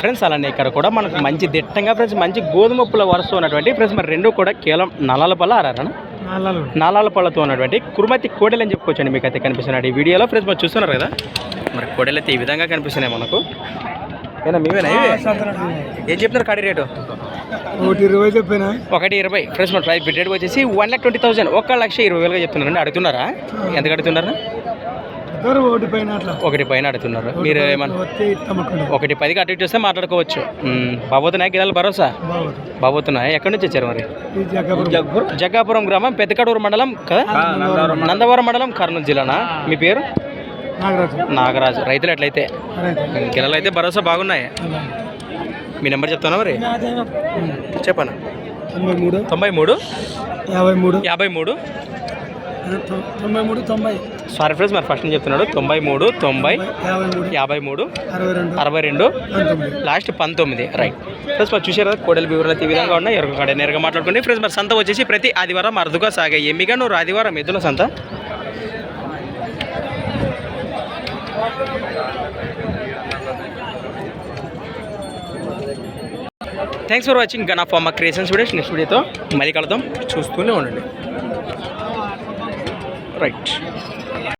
Friends అలానే ఇక్కడ కూడా మనకు మంచి దిట్టంగా ఫ్రెండ్స్ మంచి గోధుమ పుల్ల వరుస ఉన్నటువంటి ఫ్రెండ్స్ మరి రెండు కూడా కేవలం నలాల పళ్ళ ఆరారా నలాల. పళ్ళతో ఉన్నటువంటి కురుమతి కోడెలు అని చెప్పుకోవచ్చండి మీకు అయితే కనిపిస్తున్నాడు ఈ వీడియోలో. ఫ్రెండ్స్ మరి చూస్తున్నారు కదా? మరి కోడెలు అయితే ఈ విధంగా కనిపిస్తున్నాయి మనకు. ఏమైనా మీవేనా ఏం చెప్తున్నారు కాడి రేటు? ఒకటి ఇరవై చెప్పిన? ఒకటి ఇరవై. ఫ్రెండ్స్ మన ప్రైస్ రేట్ వచ్చేసి వన్ లాక్ ట్వంటీ థౌసండ్ ఒక లక్ష ఇరవై వేలుగా చెప్తున్నారండి. అడుగుతున్నారా? ఎంత అడుగుతున్నారు ఒకటి పైన అట్లా. ఒకటి పైన అడుగుతున్నారు. మీరు ఏమన్నా ఒకటి పదికి అటు ఇటు వస్తే మాట్లాడుకోవచ్చు. బాబోతున్నాయి గిరాలు భరోసా? బాబోతున్నాయి? ఎక్కడి నుంచి వచ్చారు మరి? జగ్గపురం. గ్రామం పెద్దకడూరు మండలం కదా నందవరం మండలం. కర్నూలు జిల్లానా? మీ పేరు? నాగరాజు. నాగరాజు. రైతులు ఎట్లయితే. గిరాలు అయితే భరోసా బాగున్నాయి. మీ నెంబర్ చెప్తానా మరి? చెప్పనా? తొంభై మూడు. తొంభై మూడు? యాభై మూడు. యాభై మూడు? తొంభై మూడు తొంభై. సారీ ఫ్రెండ్స్ మరి ఫస్ట్ నుంచి చెప్తున్నాడు. తొంభై మూడు తొంభై యాభై మూడు. అరవై రెండు. లాస్ట్ పంతొమ్మిది. రైట్ ఫ్రెండ్స్ మరి చూసారు కదా కోడలి వివరాలు ఈ విధంగా ఉన్నాయి. ఎవరికి కాడ నేరుగా మాట్లాడుకోండి. ఫ్రెండ్స్ మరి సంత వచ్చేసి ప్రతి ఆదివారం అరుదుగా సాగాయి ఎమ్మిగా నూరు ఆదివారం ఎద్దుల సంత? Thanks for watching gun of మా క్రియేషన్స్ వీడియోస్ నెక్స్ట్ వీడియోతో మళ్ళీ కలుద్దాం. చూస్తూనే ఉండండి. రైట్